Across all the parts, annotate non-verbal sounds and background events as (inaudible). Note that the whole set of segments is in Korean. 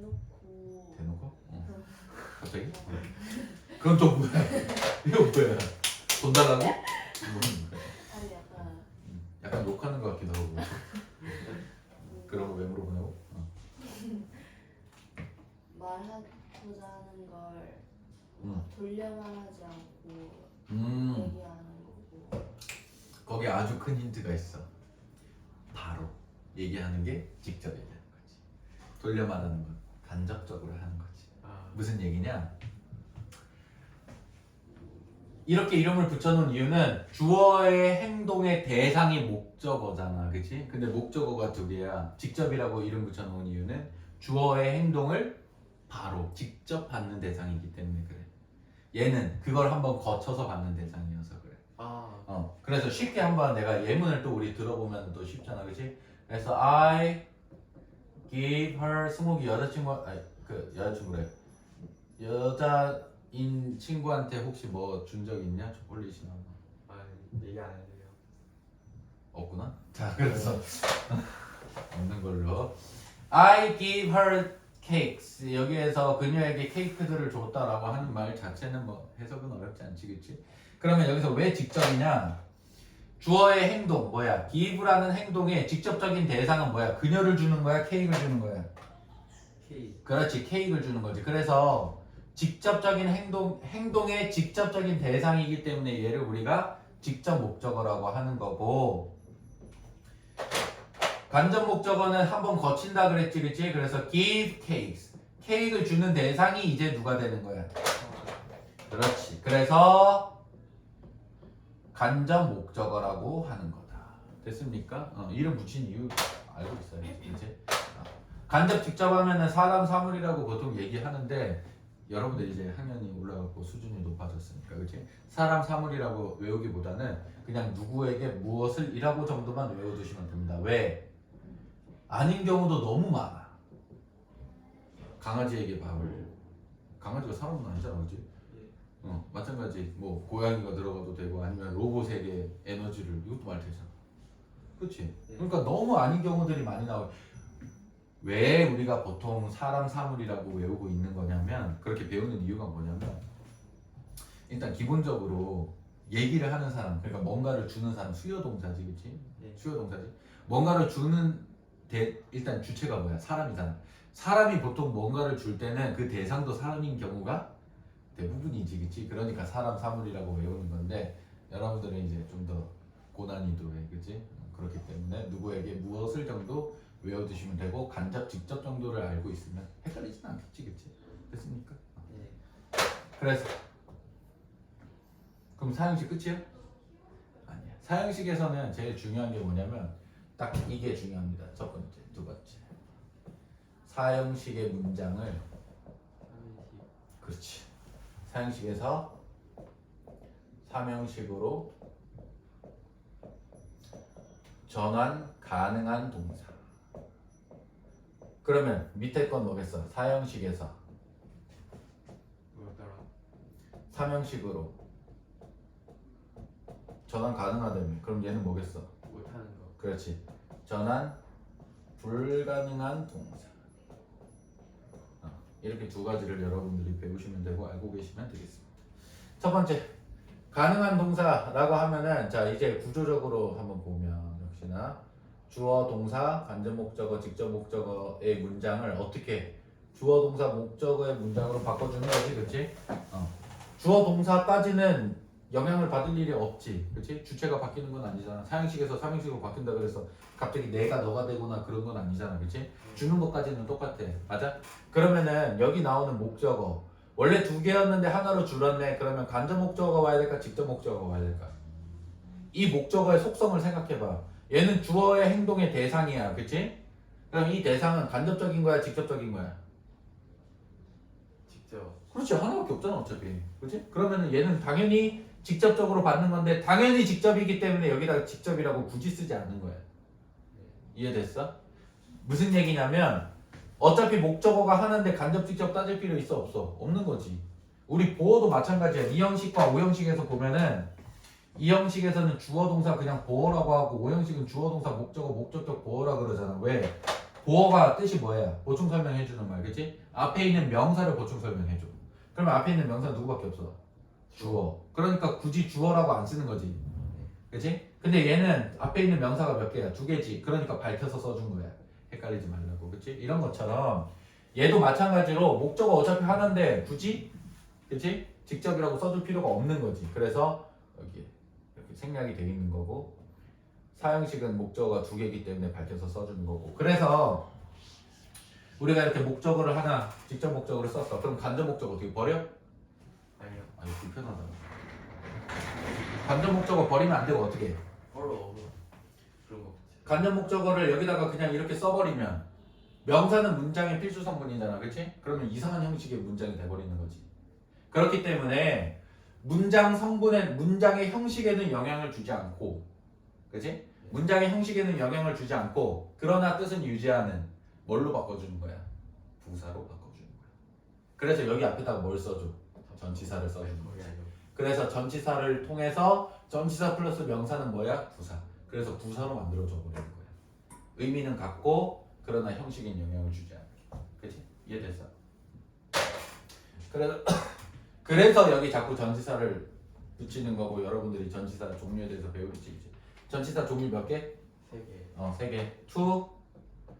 대놓고 대놓고? 어. 갑자기? 그럼 또 뭐야? 이거 뭐야? 돈 달라고? 이거는 뭐야? 아니 약간 음, 약간 욕하는 것 같기도 하고 음, 그런 거 왜 물어보냐고? 어. 말하고자 하는 걸 음. 돌려 말하지 않고 음 얘기하는 거고 거기 아주 큰 힌트가 있어 바로 얘기하는 게 직접 얘기하는 거지 돌려 말하는 건 간접적으로 하는 거지 아, 무슨 얘기냐? 이렇게 이름을 붙여놓은 이유는 주어의 행동의 대상이 목적어잖아, 그치? 근데 목적어가 두 개야. 직접이라고 이름 붙여놓은 이유는 주어의 행동을 바로 직접 받는 대상이기 때문에 그래. 얘는 그걸 한번 거쳐서 받는 대상이어서 그래. 아, 어, 그래서 쉽게 한번 내가 예문을 또 우리 들어보면 또 쉽잖아, 그치? 그래서 I give her 스모기 여자친구, 아니 그 여자친구래. 여자 인 친구한테 혹시 뭐 준 적 있냐? 초콜릿이나 뭐. 아 얘기 안 해도 돼요. 없구나. 자, 그래서 (laughs) 없는 걸로. I give her cakes. 여기에서 그녀에게 케이크들을 줬다라고 하는 말 자체는 뭐 해석은 어렵지 않지, 그치? 그러면 여기서 왜 직접이냐? 주어의 행동 뭐야? give라는 행동의 직접적인 대상은 뭐야? 그녀를 주는 거야? 케이크를 주는 거야? K 그렇지, 케이크를 주는 거지. 그래서 직접적인 행동 행동의 직접적인 대상이기 때문에 얘를 우리가 직접 목적어라고 하는 거고 간접 목적어는 한 번 거친다 그랬지, 그렇지? 그래서 give cakes. 케이크를 주는 대상이 이제 누가 되는 거야? 그렇지. 그래서 간접 목적어라고 하는 거다. 됐습니까? 어, 이름 붙인 이유 알고 있어야지, 이제. 어. 간접 직접 하면은 사람 사물이라고 보통 얘기하는데 여러분들 이제 학년이 올라가고 수준이 높아졌으니까, 그렇지? 사람 사물이라고 외우기보다는 그냥 누구에게 무엇을 이라고 정도만 외워두시면 됩니다. 왜? 아닌 경우도 너무 많아. 강아지에게 밥을 강아지가 사람은 아니잖아, 그렇지? 어, 마찬가지 뭐 고양이가 들어가도 되고 아니면 로봇에게 에너지를 이것도 말 되잖아. 그렇지? 그러니까 너무 아닌 경우들이 많이 나와요. 왜 우리가 보통 사람 사물이라고 외우고 있는 거냐면 그렇게 배우는 이유가 뭐냐면 일단 기본적으로 얘기를 하는 사람 그러니까 뭔가를 주는 사람 수요 동사지 그치? 네. 수요 동사지 뭔가를 주는 대, 일단 주체가 뭐야 사람이잖아 사람이 보통 뭔가를 줄 때는 그 대상도 사람인 경우가 대부분이지 그치? 그러니까 사람 사물이라고 외우는 건데 여러분들은 이제 좀더 고난이도에 그치? 그렇기 때문에 누구에게 무엇을 정도 외워두시면 되고 간접 직접 정도를 알고 있으면 헷갈리진 않겠지 그치? 됐습니까? 네. 그래서 그럼 사형식 끝이야? 아니야. 사형식에서는 제일 중요한 게 뭐냐면 딱 이게 중요합니다. 첫 번째, 두 번째. 사형식의 문장을 삼행시 그렇지. 사형식에서 삼형식으로 전환 가능한 동사. 그러면 밑에 건 뭐겠어? 사형식에서 뭐였더라? 삼형식으로 전환 가능하다며. 그럼 얘는 뭐겠어? 못하는 거. 그렇지. 전환 불가능한 동사. 어, 이렇게 두 가지를 여러분들이 배우시면 되고 알고 계시면 되겠습니다. 첫 번째, 가능한 동사라고 하면은 자 이제 구조적으로 한번 보면 역시나 주어 동사 간접 목적어 직접 목적어의 문장을 어떻게 주어 동사 목적어의 문장으로 바꿔주는 거지, 그렇지? 어. 주어 동사까지는 영향을 받을 일이 없지, 그렇지? 주체가 바뀌는 건 아니잖아. 사형식에서 삼형식으로 바뀐다 그래서 갑자기 내가 너가 되거나 그런 건 아니잖아, 그렇지? 주는 것까지는 똑같아, 맞아? 그러면은 여기 나오는 목적어 원래 두 개였는데 하나로 줄었네. 그러면 간접 목적어가 와야 될까, 직접 목적어가 와야 될까? 이 목적어의 속성을 생각해봐. 얘는 주어의 행동의 대상이야, 그렇지? 그럼 이 대상은 간접적인 거야, 직접적인 거야? 직접. 그렇지 하나밖에 없잖아 어차피 그렇지? 그러면 얘는 당연히 직접적으로 받는 건데 당연히 직접이기 때문에 여기다가 직접이라고 굳이 쓰지 않는 거야 이해됐어? 무슨 얘기냐면 어차피 목적어가 하는데 간접 직접 따질 필요 있어 없어? 없는 거지 우리 보어도 마찬가지야 이 형식과 오 형식에서 보면은 이 형식에서는 주어 동사 그냥 보어라고 하고 오 형식은 주어 동사 목적어 목적격 보어라 그러잖아 왜? 보어가 뜻이 뭐야? 보충 설명해 주는 말, 그치? 앞에 있는 명사를 보충 설명해 줘. 그러면 앞에 있는 명사 누구밖에 없어? 주어. 그러니까 굳이 주어라고 안 쓰는 거지. 그치? 근데 얘는 앞에 있는 명사가 몇 개야? 두 개지. 그러니까 밝혀서 써준 거야. 헷갈리지 말라고. 그치? 이런 것처럼 얘도 마찬가지로 목적어 어차피 하는데 굳이 그치? 직접이라고 써줄 필요가 없는 거지. 그래서 여기 생략이 돼 있는 거고 사형식은 목적어가 두 개이기 때문에 밝혀서 써주는 거고. 그래서 우리가 이렇게 목적어를 하나 직접 목적어를 썼어. 그럼 간접 목적어 어떻게 버려? 아니요. 아니 불편하다. 간접 목적어 버리면 안 되고 어떻게? 해? 폴로 그런 거. 간접 목적어를 여기다가 그냥 이렇게 써버리면 명사는 문장의 필수 성분이잖아, 그렇지? 그러면 이상한 형식의 문장이 돼버리는 거지. 그렇기 때문에 문장 성분의 문장의 형식에는 영향을 주지 않고, 그렇지? 문장의 형식에는 영향을 주지 않고, 그러나 뜻은 유지하는 뭘로 바꿔주는 거야? 부사로 바꿔주는 거야. 그래서 여기 앞에다가 뭘 써줘? 전치사를 써주는 거야. 아니요. 그래서 전치사를 통해서 전치사 플러스 명사는 뭐야? 부사. 그래서 부사로 만들어져 버리는 거야. 의미는 같고 그러나 형식엔 영향을 주지 않게. 그렇지? 이해됐어? 그래서 그래서 여기 자꾸 전치사를 붙이는 거고 여러분들이 전치사 종류에 대해서 배우겠지. 이제. 전치사 종류 몇 개? 세 개. 어, 세 개. to,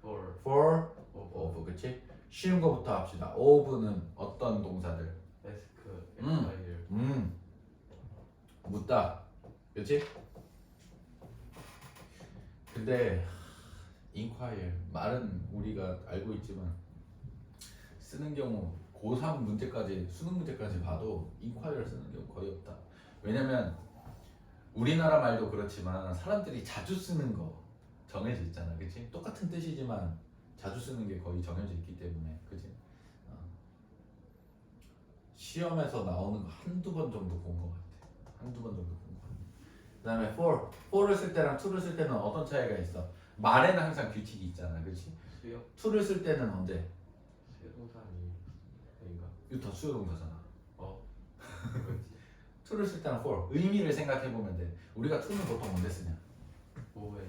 폴. for, 오버. of. 그렇지? 쉬운 거부터 합시다. of는 어떤 동사들? 에스크. 음. 엑스파일. 음 묻다 그렇지? 근데 인콰일 말은 우리가 알고 있지만 쓰는 경우 고3 문제까지 수능 문제까지 봐도 인콰일을 쓰는 경우 거의 없다 왜냐면 우리나라 말도 그렇지만 사람들이 자주 쓰는 거 정해져 있잖아 그치? 똑같은 뜻이지만 자주 쓰는 게 거의 정해져 있기 때문에 그치? 어. 시험에서 나오는 거 한두 번 정도 본 것 같아. 한두 번 정도 본 것 같아. 그 다음에 for, for를 쓸 때랑 to를 쓸 때는 어떤 차이가 있어? 말에는 항상 규칙이 있잖아, 그렇지? to를 쓸 때는 언제? 이거 다 수요동사잖아. 어. (laughs) to를 쓸 때는 for, 의미를 생각해 보면 돼. 우리가 to는 보통 언제 쓰냐? 뭐에.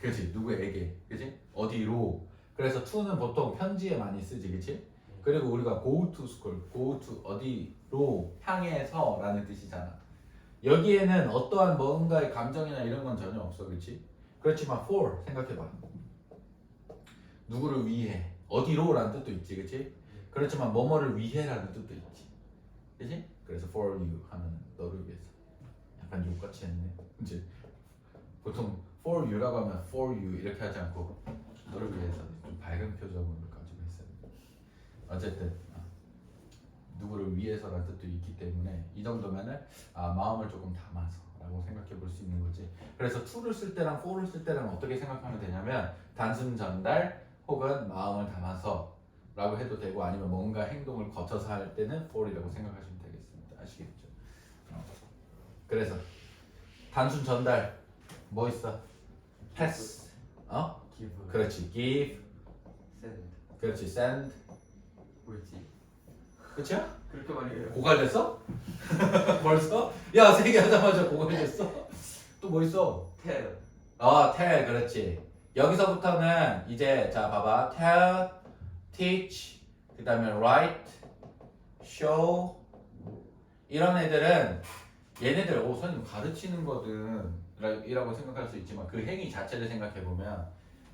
그렇지, 누구에게, 그렇지? 어디로? 그래서 to는 보통 편지에 많이 쓰지, 그렇지? 그리고 우리가 go to school, go to 어디로 향해서라는 뜻이잖아. 여기에는 어떠한 뭔가의 감정이나 이런 건 전혀 없어, 그렇지? 그렇지만 for 생각해봐. 누구를 위해, 어디로라는 뜻도 있지, 그렇지? 그렇지만 뭐뭐를 위해라는 뜻도 있지, 그렇지? 그래서 for you 하면 너를 위해서. 약간 욕같이 했네. 이제 보통 for you라고 하면 for you 이렇게 하지 않고 너를 위해서 좀 밝은 표정을 가지고 있어요. 어쨌든 어, 누구를 위해서라는 뜻도 있기 때문에 이 정도면은 아, 마음을 조금 담아서라고 생각해 볼 수 있는 거지. 그래서 to를 쓸 때랑 for를 쓸 때랑 어떻게 생각하면 되냐면 단순 전달 혹은 마음을 담아서 라고 해도 되고 아니면 뭔가 행동을 거쳐서 할 때는 for이라고 생각하시면 되겠습니다. 아시겠죠? 어. 그래서 단순 전달 뭐 있어? pass 어? 기분. 그렇지 give 센. 그렇지 send 뭐였지? 끝이야? 그렇게 많이 해요. 고갈됐어? (laughs) 벌써? 야, 세 개 하자마자 고갈됐어? 또 뭐 있어? 텔. 어, tell, 그렇지. 여기서부터는 이제 자 봐봐, tell, teach, 그 다음에 write, show 이런 애들은 얘네들 오 선생님 가르치는 거든 라- 이라고 생각할 수 있지만 그 행위 자체를 생각해 보면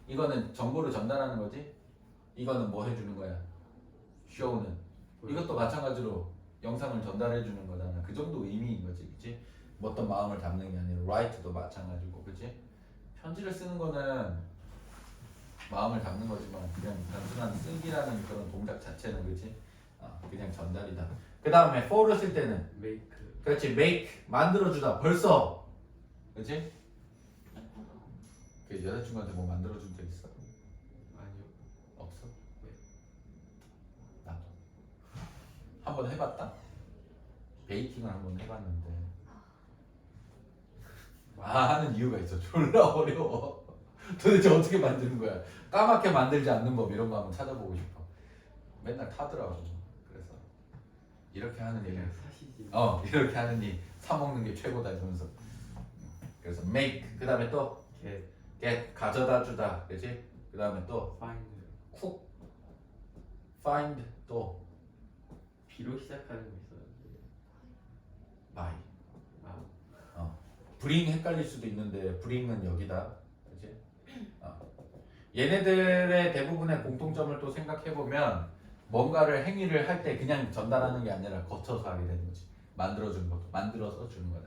이거는 정보를 전달하는 거지. 이거는 뭐 해주는 거야? show는 이것도 마찬가지로 영상을 전달해 주는 거잖아. 그 정도 의미인 거지, 그렇지? 어떤 마음을 담는 게 아니라 write도 마찬가지고, 그렇지? 편지를 쓰는 거는 마음을 담는 거지만 그냥 단순한 쓰기라는 그런 동작 자체는 그렇지? 어, 그냥 전달이다. 그 다음에 for를 쓸 때는 메이크. 그렇지, make 만들어주다. 벌써, 그렇지? 그 여자친구한테 뭐 만들어준 적 있어? 아니요. 없어? 네. 나도 한번 해봤다 베이킹을 한번 해봤는데 아 하는 이유가 있어 졸라 어려워 도대체 어떻게 만드는 거야? 까맣게 만들지 않는 법 이런 거 한번 찾아보고 싶어. 맨날 타더라고. 그래서 이렇게 하는 일. 사시지. 어 이렇게 하는 일. 사 먹는 게 최고다 이러면서. 그래서 make 그 다음에 또 겟. get 가져다 주다. 그지? 그그 다음에 또 find. 쿡, find 또 B로 시작하는 거 있었는데. buy. 아. bring 헷갈릴 수도 있는데 bring은 여기다. 얘네들의 대부분의 공통점을 또 생각해 보면 뭔가를 행위를 할 때 그냥 전달하는 게 아니라 거쳐서 하게 되는 거지. 만들어 주는 것도 만들어서 주는 거다.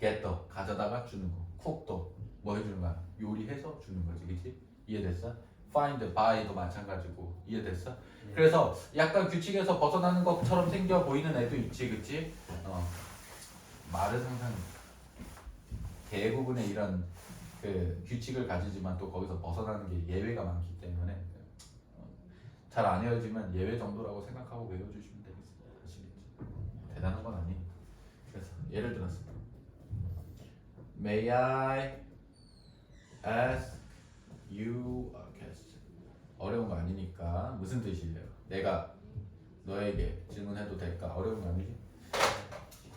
get도 가져다가 주는 거. cook도 뭐 해주는 거야? 요리해서 주는 거지, 그렇지? 이해됐어? find, buy도 마찬가지고 이해됐어? 네. 그래서 약간 규칙에서 벗어나는 것처럼 생겨 보이는 애도 있지, 그치? 어. 말은 항상 대부분의 이런 그 규칙을 가지지만 또 거기서 벗어나는 게 예외가 많기 때문에 어, 잘안 외워지면 예외 정도라고 생각하고 외워주시면 되겠습니다. 아시겠죠? 대단한 건 아니에요. 그래서 예를 들어서 May I ask you a question? 어려운 거 아니니까 무슨 뜻이에요? 내가 너에게 질문해도 될까? 어려운 거 아니지?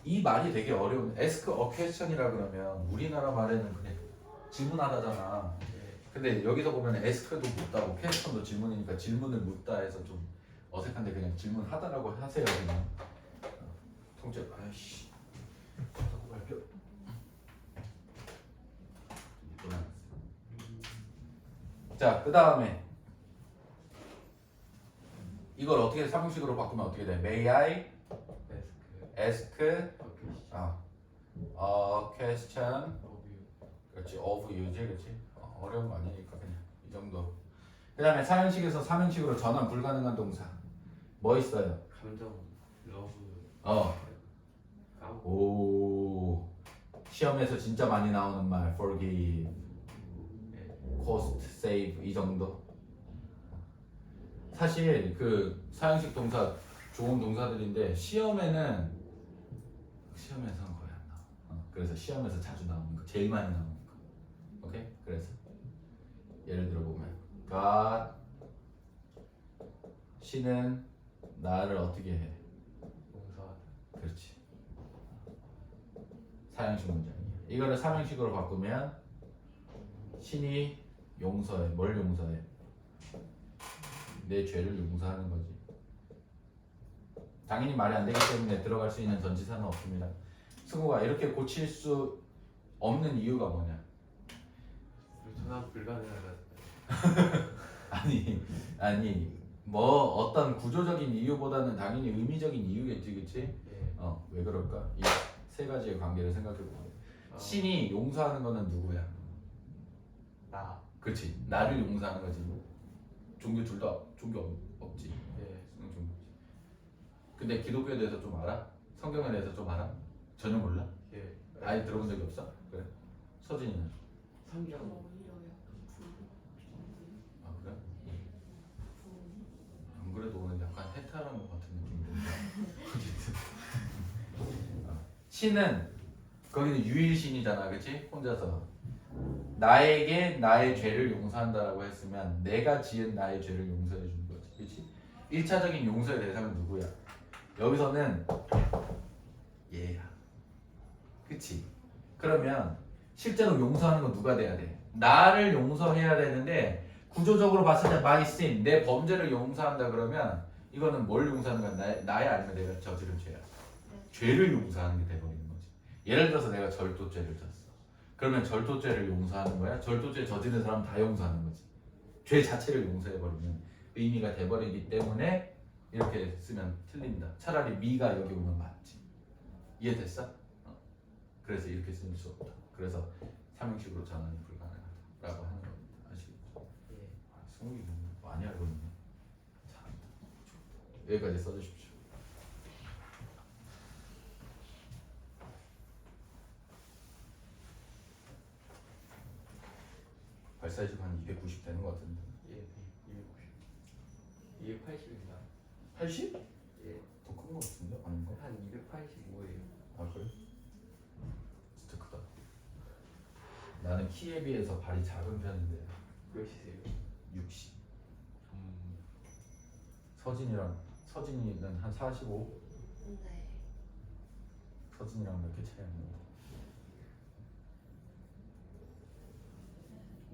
이 말이 되게 어려운 ask a question이라 그러면 우리나라 말에는 그냥 질문하다잖아. 네. 근데 여기서 보면 ask도 묻다고 question도 질문이니까 질문을 묻다 해서 좀 어색한데 그냥 질문하다라고 하세요 그냥. 어, 통째 아이씨. 자꾸 발표. 자, 그 다음에 이걸 어떻게 사무식으로 바꾸면 어떻게 돼? May I ask 아, 어, question 어뷰 그렇지 of you지 그렇지 어, 어려운 거 아니니까 그냥 이 정도 그 다음에 사형식에서 삼형식으로 전환 불가능한 동사 뭐 있어요? 감정 러브 어. 까고 오 시험에서 진짜 많이 나오는 말 forgive, 네. cost, save 이 정도 사실 그 사형식 동사 좋은 동사들인데 시험에는 시험에서는 거의 안 나와 어, 그래서 시험에서 자주 나오는 거 제일 많이 나오는 거? 그래서 예를 들어 보면 God 신은 나를 어떻게 해? 용서하다 그렇지. 사형식 문장이야. 이거를 삼형식으로 바꾸면 신이 용서해. 뭘 용서해? 내 죄를 용서하는 거지. 당연히 말이 안 되기 때문에 들어갈 수 있는 전치사는 없습니다. 승우가 이렇게 고칠 수 없는 이유가 뭐냐? 전환 불가능하다 (laughs) 아니 아니 뭐 어떤 구조적인 이유보다는 당연히 의미적인 이유겠지, 그렇지? 예. 어, 왜 그럴까? 이 세 가지의 관계를 생각해 보면 아, 신이 용서하는 거는 누구야? 나 그렇지. 나를 용서하는 거지. 종교 둘 다 종교 없- 없지. 예. 응, 종교 없지. 근데 기독교에 대해서 좀 알아? 성경에 대해서 좀 알아? 전혀 몰라? 예. 아예 들어본 적이 없어? 그래. 서진이는? 성경 오히려 약간 불 아 그래? 안 그래도 오늘 약간 해탈한 것 같은 느낌이 든다. 어. (laughs) 신은 거기는 유일신이잖아, 그렇지? 혼자서 나에게 나의 죄를 용서한다라고 했으면 내가 지은 나의 죄를 용서해 주는 거지, 그렇지? 1차적인 용서의 대상은 누구야? 여기서는 얘야, 그렇지? 그러면 실제로 용서하는 건 누가 돼야 돼? 나를 용서해야 되는데 구조적으로 봤을 때 my sin 내 범죄를 용서한다 그러면 이거는 뭘 용서하는 거야? 나의, 나의 아니면 내가 저지른 죄야. 죄를 용서하는 게 돼버리는 거지. 예를 들어서 내가 절도죄를 졌어. 그러면 절도죄를 용서하는 거야? 절도죄 저지른 사람 다 용서하는 거지. 죄 자체를 용서해버리면 의미가 돼버리기 때문에 이렇게 쓰면 틀린다. 차라리 미가 여기 오면 맞지. 이해됐어? 어. 그래서 이렇게 쓸수 없다. 그래서 삼형식으로 전환이 불가능하다라고 하는 겁니다. 예. 아, 승욱이 많이 알고 있네. 잘한다. 여기까지 써주십시오. 발 사이즈가 한 290 되는 것 같은데. 예. 290 280입니다 80? 예. 더 큰 것 같은데? 아닌가? 한 285예요 아 그래? 진짜 크다. 나는 키에 비해서 발이 작은 편인데 몇이세요? 60. 음. 서진이랑 서진이는 한 45. 네. 서진이랑 몇 개 차이 안 나요.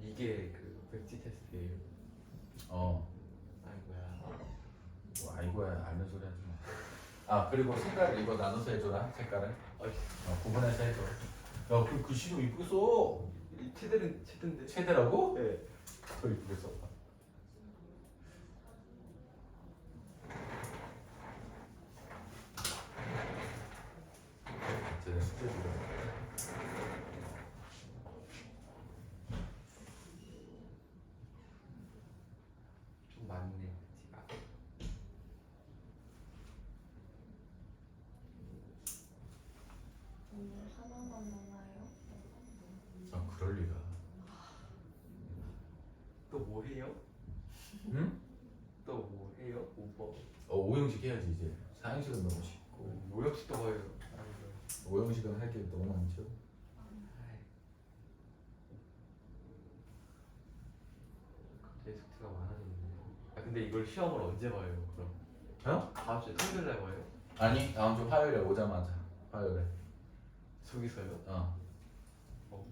이게 그 백지 테스트예요 어 아이고야. 뭐 아이고야 알는 소리 하지 마 아 그리고 색깔 이거 나눠서 해줘라 색깔을 어이, 어, 구분해서 해줘 야그 글씨도 이쁘게 써이 채들은 채든데. 최대라고? 네. 더 이쁘게 써쟤네 숙제 주려 좀 많네. 티가. 오늘 하나만 남아요. 아 그럴 리가 또 뭐 해요? 응? 또 뭐 해요? 오버. 어 5형식 해야지 이제 4형식은 너무 쉽고 모욕식 또 봐요. 아이고. 5형식은 할 게 너무 많죠 아이. 갑자기 숙제가 많아졌네. 아 근데 이걸 시험을 언제 봐요? 그럼 어? 다음 주에 토요일 날 봐요? 아니 다음 주 화요일에 오자마자 화요일에 저기서요? 어 어.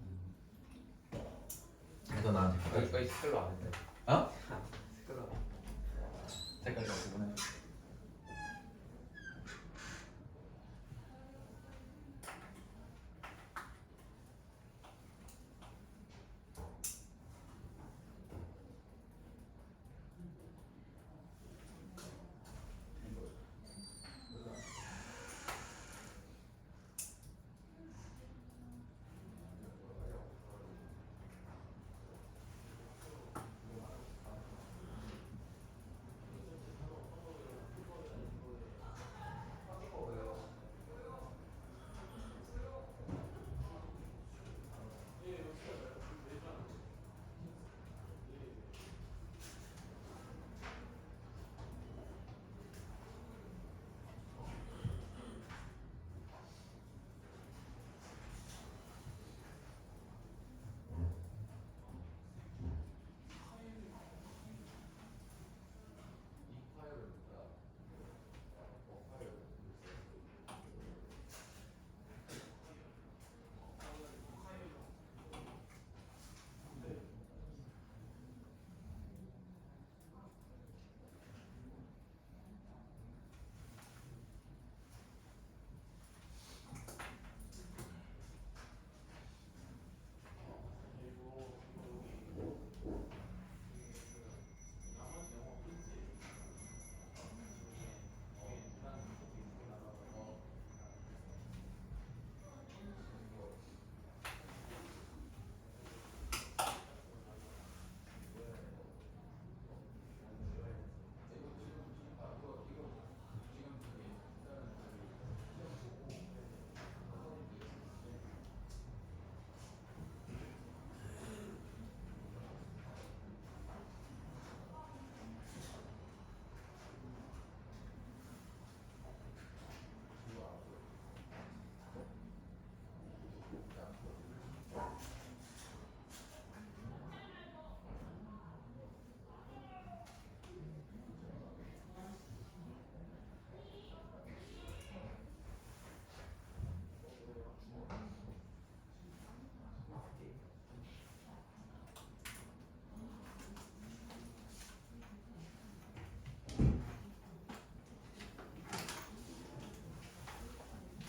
그래서 나한테 여기까지 스펠로 안 했네. 어? 댓글 좀 보내.